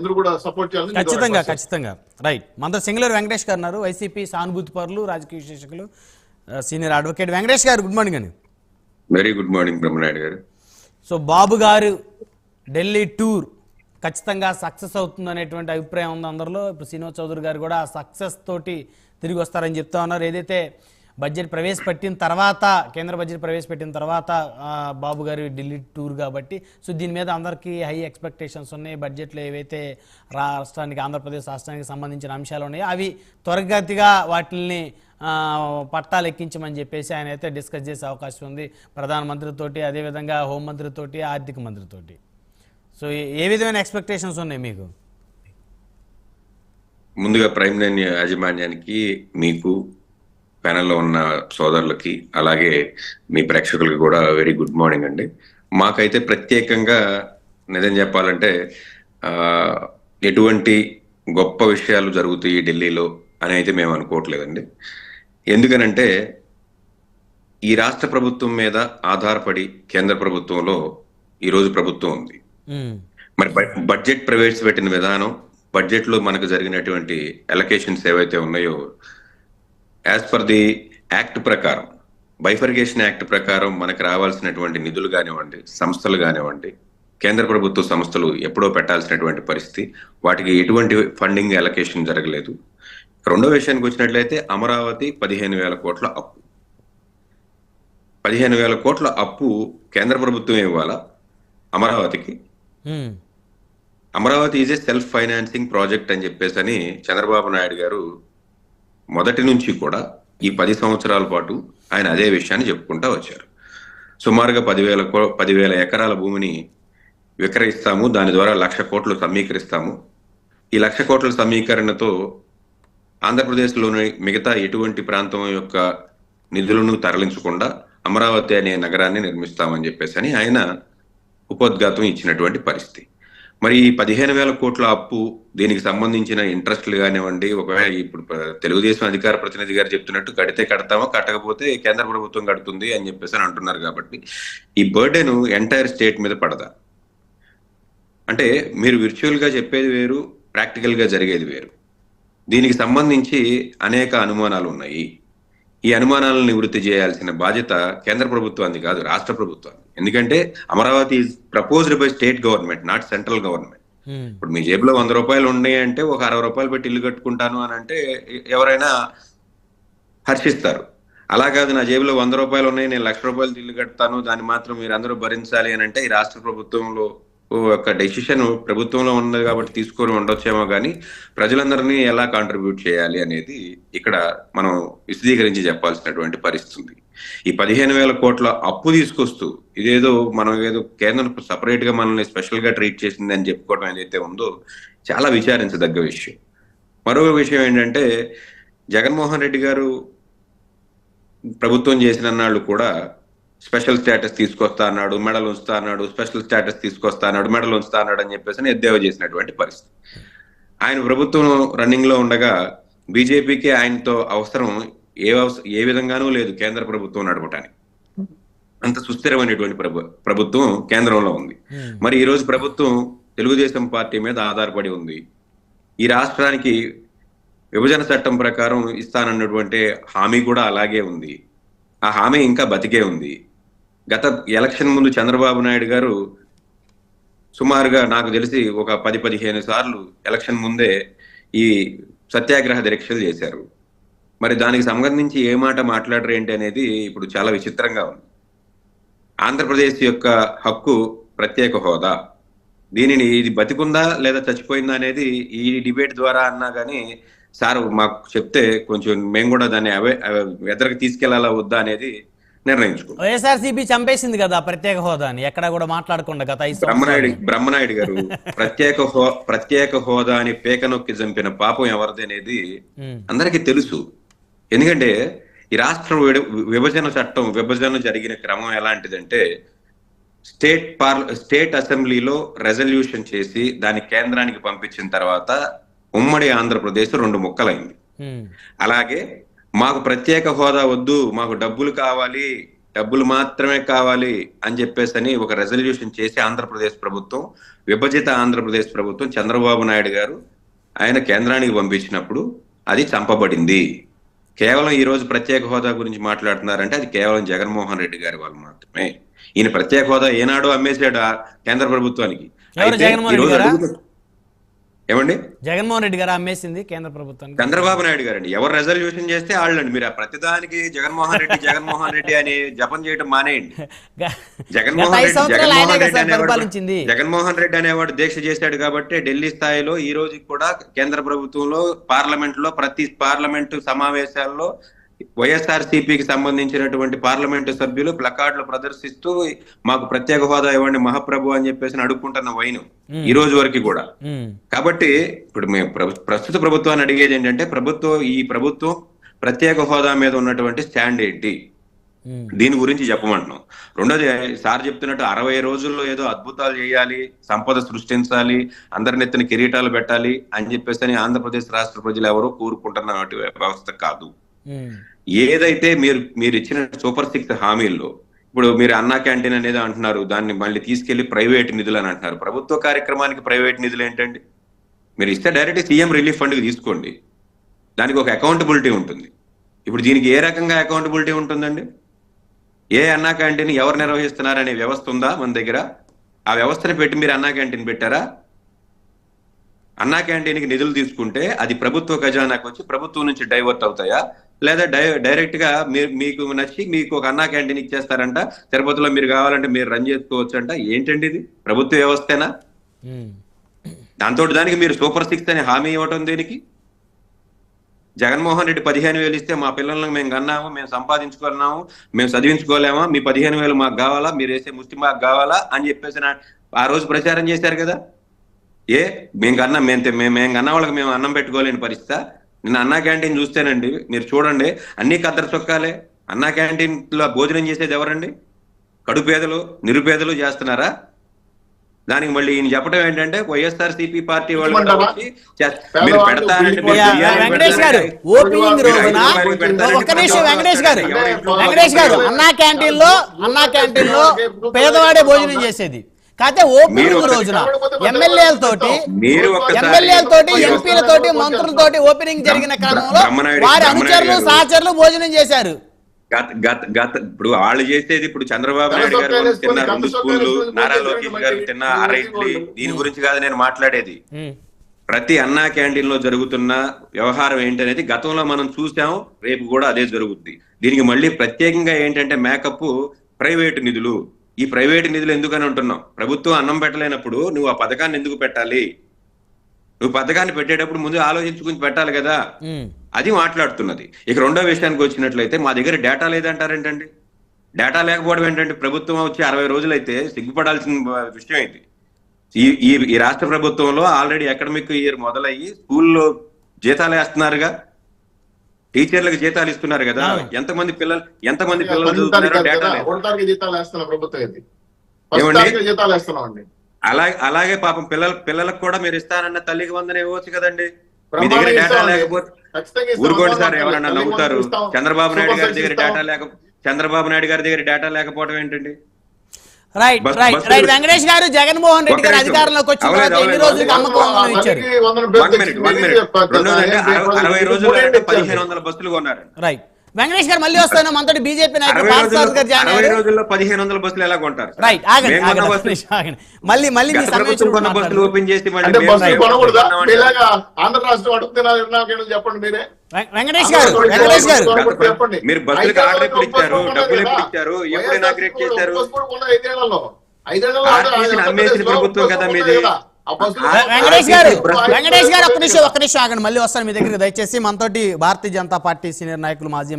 అందరూ కూడా సపోర్ట్ చేయాలని నేను ఖచ్చితంగా ఖచ్చితంగా. రైట్ మనతో సింగులర్ వెంకటేష్ గారు ఉన్నారు. వైసీపీ సానుభూతి పరులు రాజకీయ విశ్లేషకులు ఆ, సీనియర్ అడ్వకేట్ వెంకటేష్ గారు గుడ్ మార్నింగ్ అండి. వెరీ గుడ్ మార్నింగ్ బ్రహ్మనాయుడు గారు. సో బాబు గారు ఢిల్లీ టూర్ ఖచ్చితంగా సక్సెస్ అవుతుంది అనేటువంటి అభిప్రాయం ఉంది అందరిలో. ఇప్పుడు శ్రీనివాస్ చౌదరి గారు కూడా సక్సెస్ తోటి తిరిగి వస్తారని చెప్తా ఉన్నారు. ఏదైతే బడ్జెట్ ప్రవేశపెట్టిన తర్వాత కేంద్ర బడ్జెట్ ప్రవేశపెట్టిన తర్వాత బాబు గారి ఢిల్లీ టూర్ కాబట్టి సో దీని మీద అందరికీ హై ఎక్స్పెక్టేషన్స్ ఉన్నాయి. బడ్జెట్లో ఏవైతే రాష్ట్రానికి ఆంధ్రప్రదేశ్ రాష్ట్రానికి సంబంధించిన అంశాలు ఉన్నాయో అవి త్వరగతిగా వాటిని పట్టాలు ఎక్కించమని చెప్పేసి ఆయన అయితే డిస్కస్ చేసే అవకాశం ఉంది. ప్రధానమంత్రితోటి అదేవిధంగా హోంమంత్రితోటి ఆర్థిక మంత్రితోటి. సో ఏ- విధమైన ఎక్స్పెక్టేషన్స్ ఉన్నాయి మీకు? ముందుగా ప్రైమ్ యాజమాన్యానికి మీకు ప్యానెల్లో ఉన్న సోదరులకి అలాగే మీ ప్రేక్షకులకి కూడా వెరీ గుడ్ మార్నింగ్ అండి. మాకైతే ప్రత్యేకంగా నిజం చెప్పాలంటే ఎటువంటి గొప్ప విషయాలు జరుగుతాయి ఢిల్లీలో అని అయితే మేము అనుకోవట్లేదండి. ఎందుకనంటే ఈ రాష్ట్ర ప్రభుత్వం మీద ఆధారపడి కేంద్ర ప్రభుత్వంలో ఈరోజు ప్రభుత్వం ఉంది. మరి బడ్జెట్ ప్రవేశపెట్టిన విధానం బడ్జెట్లో మనకు జరిగినటువంటి ఎలకేషన్స్ ఏవైతే ఉన్నాయో యాజ్ పర్ ది యాక్ట్ ప్రకారం బైఫర్గేషన్ యాక్ట్ ప్రకారం మనకు రావాల్సినటువంటి నిధులు కానివ్వండి సంస్థలు కానివ్వండి కేంద్ర ప్రభుత్వ సంస్థలు ఎప్పుడో పెట్టాల్సినటువంటి పరిస్థితి వాటికి ఎటువంటి ఫండింగ్ ఎలకేషన్ జరగలేదు. రెండో విషయానికి వచ్చినట్లయితే అమరావతి పదిహేను వేల కోట్ల అప్పు. పదిహేను వేల కోట్ల అప్పు కేంద్ర ప్రభుత్వం ఇవ్వాలా? అమరావతికి. మ్మ్. Amaravati is a self financing project అని చెప్పేసి అని చంద్రబాబు నాయుడు గారు మొదటి నుంచి కూడా ఈ పది సంవత్సరాల పాటు ఆయన అదే విషయాన్ని చెప్పుకుంటా వచ్చారు. సుమారుగా పదివేల కో- పదివేల ఎకరాల భూమిని విక్రయిస్తాము. దాని ద్వారా లక్ష కోట్లు సమీకరిస్తాము. ఈ లక్ష కోట్ల సమీకరణతో ఆంధ్రప్రదేశ్లోని మిగతా ఎటువంటి ప్రాంతం యొక్క నిధులను తరలించకుండా అమరావతి అనే నగరాన్ని నిర్మిస్తామని చెప్పేసి అని ఆయన ఉపోద్ఘాతం ఇచ్చినటువంటి పరిస్థితి. మరి ఈ పదిహేను వేల కోట్ల అప్పు దీనికి సంబంధించిన ఇంట్రెస్ట్లు కానివ్వండి ఒకవేళ ఇప్పుడు తెలుగుదేశం అధికార ప్రతినిధి గారు చెప్తున్నట్టు కడితే కడతామో కట్టకపోతే కేంద్ర ప్రభుత్వం కడుతుంది అని చెప్పేసి అని అంటున్నారు కాబట్టి ఈ బర్డెను ఎంటైర్ స్టేట్ మీద పడదా? అంటే మీరు విర్చువల్గా చెప్పేది వేరు ప్రాక్టికల్గా జరిగేది వేరు. దీనికి సంబంధించి అనేక అనుమానాలు ఉన్నాయి. ఈ అనుమానాలను నివృత్తి చేయాల్సిన బాధ్యత కేంద్ర ప్రభుత్వానికి కాదు రాష్ట్ర ప్రభుత్వానికి ఎందుకంటే Amaravati proposed by state government not central government. ఇప్పుడు మీ జేబులో వంద రూపాయలు ఉన్నాయి అంటే ఒక అరవై రూపాయలు పెట్టి ఇల్లు కట్టుకుంటాను అని అంటే ఎవరైనా హర్షిస్తారు. అలా కాదు నా జేబులో వంద రూపాయలు ఉన్నాయి నేను లక్ష రూపాయలు ఇల్లు కడతాను దాన్ని మాత్రం మీరు అందరూ భరించాలి అని అంటే ఈ రాష్ట్ర ప్రభుత్వంలో ఒక డెసిషన్ ప్రభుత్వంలో ఉన్నది కాబట్టి తీసుకొని ఉండొచ్చేమో కానీ ప్రజలందరినీ ఎలా కాంట్రిబ్యూట్ చేయాలి అనేది ఇక్కడ మనం విశదీకరించి చెప్పాల్సినటువంటి పరిస్థితి ఈ పదిహేను వేల కోట్ల అప్పు తీసుకొస్తూ ఇదేదో మనం ఏదో కేంద్రం సపరేట్గా మనల్ని స్పెషల్గా ట్రీట్ చేసింది అని చెప్పుకోవడం ఏదైతే ఉందో చాలా విచారించదగ్గ విషయం. మరొక విషయం ఏంటంటే జగన్మోహన్ రెడ్డి గారు ప్రభుత్వం చేసిన నాళ్ళు కూడా స్పెషల్ స్టేటస్ తీసుకొస్తా అన్నాడు మెడల్ ఉంచుతా అన్నాడు స్పెషల్ స్టేటస్ తీసుకొస్తా అన్నాడు మెడల్ ఉంచుతా అన్నాడు అని చెప్పేసి ఎద్దేవా చేసినటువంటి పరిస్థితి. ఆయన ప్రభుత్వం రన్నింగ్లో ఉండగా బీజేపీకి ఆయనతో అవసరం ఏ ఏ విధంగానూ లేదు కేంద్ర ప్రభుత్వం నడపడానికి అంత సుస్థిరమైనటువంటి ప్రభు ప్రభుత్వం కేంద్రంలో ఉంది. మ్మ్. మరి ఈ రోజు ప్రభుత్వం తెలుగుదేశం పార్టీ మీద ఆధారపడి ఉంది. ఈ రాష్ట్రానికి విభజన చట్టం ప్రకారం ఇస్తానన్నటువంటి హామీ కూడా అలాగే ఉంది. ఆ హామీ ఇంకా బతికే ఉంది. గత ఎలక్షన్ ముందు చంద్రబాబు నాయుడు గారు సుమారుగా నాకు తెలిసి ఒక పది పదిహేను సార్లు ఎలక్షన్ ముందే ఈ సత్యాగ్రహ దీక్షలు చేశారు. మరి దానికి సంబంధించి ఏ మాట మాట్లాడరు ఏంటి అనేది ఇప్పుడు చాలా విచిత్రంగా ఉంది. ఆంధ్రప్రదేశ్ యొక్క హక్కు ప్రత్యేక హోదా. దీనిని ఇది బతికుందా లేదా చచ్చిపోయిందా అనేది ఈ డిబేట్ ద్వారా అన్నా కానీ సార్ మాకు చెప్తే కొంచెం మేము కూడా దాన్ని అవే ఎదరికి తీసుకెళ్ళాలా వద్దా అనేది నిర్ణయించుకున్నాం వైఎస్ఆర్సీపీ చంపేసింది కదా ప్రత్యేక హోదాని ఎక్కడ కూడా మాట్లాడకుండా గత బ్రహ్మనాయుడు. బ్రహ్మనాయుడు గారు ప్రత్యేక హో ప్రత్యేక హోదా అని పేక నొక్కి చంపిన పాపం ఎవరిది అనేది. అందరికీ తెలుసు ఎందుకంటే ఈ రాష్ట్ర విభజన చట్టం విభజన జరిగిన క్రమం ఎలాంటిదంటే స్టేట్ పార్ స్టేట్ అసెంబ్లీలో రెజల్యూషన్ చేసి దాన్ని కేంద్రానికి పంపించిన తర్వాత ఉమ్మడి ఆంధ్రప్రదేశ్ రెండు ముక్కలైంది. అలాగే మాకు ప్రత్యేక హోదా వద్దు మాకు డబ్బులు కావాలి డబ్బులు మాత్రమే కావాలి అని చెప్పేసి అని ఒక రెజల్యూషన్ చేసి ఆంధ్రప్రదేశ్ ప్రభుత్వం విభజిత ఆంధ్రప్రదేశ్ ప్రభుత్వం చంద్రబాబు నాయుడు గారు ఆయన కేంద్రానికి పంపించినప్పుడు అది చంపబడింది. కేవలం ఈ రోజు ప్రత్యేక హోదా గురించి మాట్లాడుతున్నారంటే అది కేవలం జగన్మోహన్ రెడ్డి గారి వాళ్ళు మాత్రమే. ఈయన ప్రత్యేక హోదా ఏనాడో అమ్మేశాడు ఆ కేంద్ర ప్రభుత్వానికి. ఏమండి? జగన్మోహన్ రెడ్డి గారు అమ్మేసింది కేంద్ర ప్రభుత్వానికి. చంద్రబాబు నాయుడు గారండి. ఎవరు రెజల్యూషన్ చేస్తే వాళ్ళండి మీరు ప్రతిదానికి జగన్మోహన్ రెడ్డి జగన్మోహన్ రెడ్డి అని జపం చేయడం మానేయండి. జగన్మోహన్ రెడ్డి అనేవాడు జగన్మోహన్ రెడ్డి అనేవాడు దీక్ష చేశాడు కాబట్టి ఢిల్లీ స్థాయిలో ఈ రోజు కూడా కేంద్ర ప్రభుత్వంలో పార్లమెంట్లో ప్రతి పార్లమెంటు సమావేశాల్లో వైఎస్ఆర్ సిపికి సంబంధించినటువంటి పార్లమెంటు సభ్యులు ప్లకార్డులు ప్రదర్శిస్తూ మాకు ప్రత్యేక హోదా ఇవ్వండి మహాప్రభు అని చెప్పేసి అడుక్కుంటున్న వైను ఈ రోజు వరకు కూడా. కాబట్టి ఇప్పుడు మేము ప్రస్తుత ప్రభుత్వాన్ని అడిగేది ఏంటంటే ప్రభుత్వం ఈ ప్రభుత్వం ప్రత్యేక హోదా మీద ఉన్నటువంటి స్టాండ్ ఏంటి? దీని గురించి చెప్పమంటున్నాం. రెండోది సార్ చెప్తున్నట్టు అరవై రోజుల్లో ఏదో అద్భుతాలు చేయాలి సంపద సృష్టించాలి అందరి నెత్తిన కిరీటాలు పెట్టాలి అని చెప్పేసి అని ఆంధ్రప్రదేశ్ రాష్ట్ర ప్రజలు ఎవరో కోరుకుంటున్న వ్యవస్థ కాదు. ఏదైతే మీరు మీరు ఇచ్చిన సూపర్ సిక్స్ హామీల్లో ఇప్పుడు మీరు అన్నా క్యాంటీన్ అనేది అంటున్నారు దాన్ని మళ్ళీ తీసుకెళ్ళి ప్రైవేట్ నిధులు అని అంటున్నారు. ప్రభుత్వ కార్యక్రమానికి ప్రైవేట్ నిధులు ఏంటండి? మీరు ఇస్తే డైరెక్ట్ సీఎం రిలీఫ్ ఫండ్కి తీసుకోండి. దానికి ఒక అకౌంటబిలిటీ ఉంటుంది. ఇప్పుడు దీనికి ఏ రకంగా అకౌంటబిలిటీ ఉంటుందండి? ఏ అన్నా క్యాంటీన్ ఎవరు నిర్వహిస్తున్నారనే వ్యవస్థ ఉందా మన దగ్గర? ఆ వ్యవస్థను పెట్టి మీరు అన్నా క్యాంటీన్ పెట్టారా? అన్నా క్యాంటీన్కి నిధులు తీసుకుంటే అది ప్రభుత్వ ఖజానాకు వచ్చి ప్రభుత్వం నుంచి డైవర్ట్ అవుతాయా? లేదా డై డైరెక్ట్గా మీరు మీకు నచ్చి మీకు ఒక అన్నా క్యాంటీన్ ఇచ్చేస్తారంట తిరుపతిలో మీరు కావాలంటే మీరు రన్ చేసుకోవచ్చు అంట ఏంటండి ఇది? ప్రభుత్వ వ్యవస్థేనా. దాంతో దానికి మీరు సూపర్ సిక్స్ అని హామీ ఇవ్వటం దేనికి? జగన్మోహన్ రెడ్డి పదిహేను వేలు ఇస్తే మా పిల్లలను మేము కన్నాము మేము సంపాదించుకున్నాము మేము చదివించుకోలేమా మీ పదిహేను వేలు మాకు కావాలా మీరు వేసే ముష్టి మాకు కావాలా అని చెప్పేసి నా- ఆ రోజు ప్రచారం చేశారు కదా? ఏ? మేము కన్నా మేము మేము కన్నా వాళ్ళకి మేము అన్నం పెట్టుకోలేని పరిస్థితి? నిన్న అన్నా క్యాంటీన్ చూస్తేనండి మీరు చూడండి అన్ని కద్దరు చొక్కాలే. అన్నా క్యాంటీన్లో భోజనం చేసేది ఎవరండి? కడుపేదలు నిరుపేదలు చేస్తున్నారా? దానికి మళ్ళీ ఈయన చెప్పడం ఏంటంటే వైఎస్ఆర్ సిపి పార్టీ వాళ్ళు మీరు పెడతారంటే అన్నా క్యాంటీన్లో అన్నా క్యాంటీన్లో పేదవాడే భోజనం చేసేది. కాకపోతే ఓపెనింగ్ మీరు ఒక- రోజున ఎమ్మెల్యేలతోటి ఒక్కసారి- ఎమ్మెల్యేలతోటి ఎంపీలతోటి మంత్రులతోటి ఓపెనింగ్ జరిగిన క్రమంలో వారి అనుచరులు. సహచరులు భోజనం చేశారు గత గత గత ఇప్పుడు వాళ్ళు చేసేది ఇప్పుడు చంద్రబాబు నాయుడు గారు తిన్న రెండు స్కూళ్ళు నారా లోకేష్ గారు తిన్న అర ఇడ్లీ. దీని గురించి కాదు నేను మాట్లాడేది ప్రతి అన్నా క్యాంటీన్లో జరుగుతున్న వ్యవహారం ఏంటనేది గతంలో మనం చూసాం రేపు కూడా అదే జరుగుద్ది దీనికి మళ్ళీ ప్రత్యేకంగా ఏంటంటే మేకప్ ప్రైవేటు నిధులు ఈ ప్రైవేటు నిధులు ఎందుకని ఉంటున్నాం ప్రభుత్వం అన్నం పెట్టలేనప్పుడు నువ్వు ఆ పథకాన్ని ఎందుకు పెట్టాలి? నువ్వు పథకాన్ని పెట్టేటప్పుడు ముందు ఆలోచించుకుని పెట్టాలి కదా. అది మాట్లాడుతున్నది. ఇక రెండో విషయానికి వచ్చినట్లయితే మా దగ్గర డేటా లేదంటారేంటండి? డేటా లేకపోవడం ఏంటంటే ప్రభుత్వం వచ్చి అరవై రోజులైతే సిగ్గుపడాల్సిన విషయం ఇది. ఈ ఈ ఈ రాష్ట్ర ప్రభుత్వంలో ఆల్రెడీ అకాడమిక్ ఇయర్ మొదలయ్యి స్కూల్లో జీతాలు వేస్తున్నారుగా. టీచర్లకు జీతాలు ఇస్తున్నారు కదా. ఎంతమంది పిల్లలు ఎంతమంది పిల్లలు చదువుతున్నారో డేటా జీతాలు వేస్తున్నాం ప్రభుత్వం ఇది. జీతాలు వేస్తున్నాం అండి. అలాగే అలాగే పాపం పిల్లల పిల్లలకు కూడా మీరు ఇస్తానన్న తల్లికి వందన ఇవ్వచ్చు కదండి. మీ దగ్గర డేటా. లేకపోతే. ఊరుకోండి సార్ ఎవరన్నా నవ్వుతారు. చంద్రబాబు నాయుడు గారి దగ్గర డేటా లేక చంద్రబాబు నాయుడు గారి దగ్గర డేటా లేకపోవడం ఏంటండి? రైట్ వెంకటేష్ గారు జగన్మోహన్ రెడ్డి గారు. అధికారంలోకి వచ్చిన తర్వాత ఎన్ని. రోజులకి అమ్మకం ఇచ్చారు? అరవై- ఇచ్చారు. పదిహేను వందల బస్సులు కొన్నారు రైట్ వెంకటేష్ గారు మళ్ళీ వస్తాను. మనతోటి బీజేపీ నాయకులు పదిహేను వందల బస్సులు ఎలా కొంటారు? రైట్ ఆగండి ఆగండి మళ్ళీ మళ్ళీ మీ. ఓపెన్ చేసి ఆంధ్ర రాష్ట్రం అడుగుతున్నారు చెప్పండి మీరే. వెంకటేష్ గారు వెంకటేష్ గారు. చెప్పండి. మీరు బస్సులకు ఐదేళ్ళలో ఆర్డర్ ఎప్పుడు ఇచ్చారు డబ్బులు ఎప్పుడు? ఇచ్చారు? ఎప్పుడు ఇనాగ్రేట్ చేశారు అమ్మేసిన ప్రభుత్వం కదా మీది. వెంకటేష్ గారు వెంకటేష్ గారు ఒక్క నిమిషం ఒక్క నిమిషం ఆగండి మళ్ళీ వస్తాను మీ దగ్గరికి దయచేసి మనతోటి భారతీయ జనతా పార్టీ సీనియర్ నాయకులు మాజీ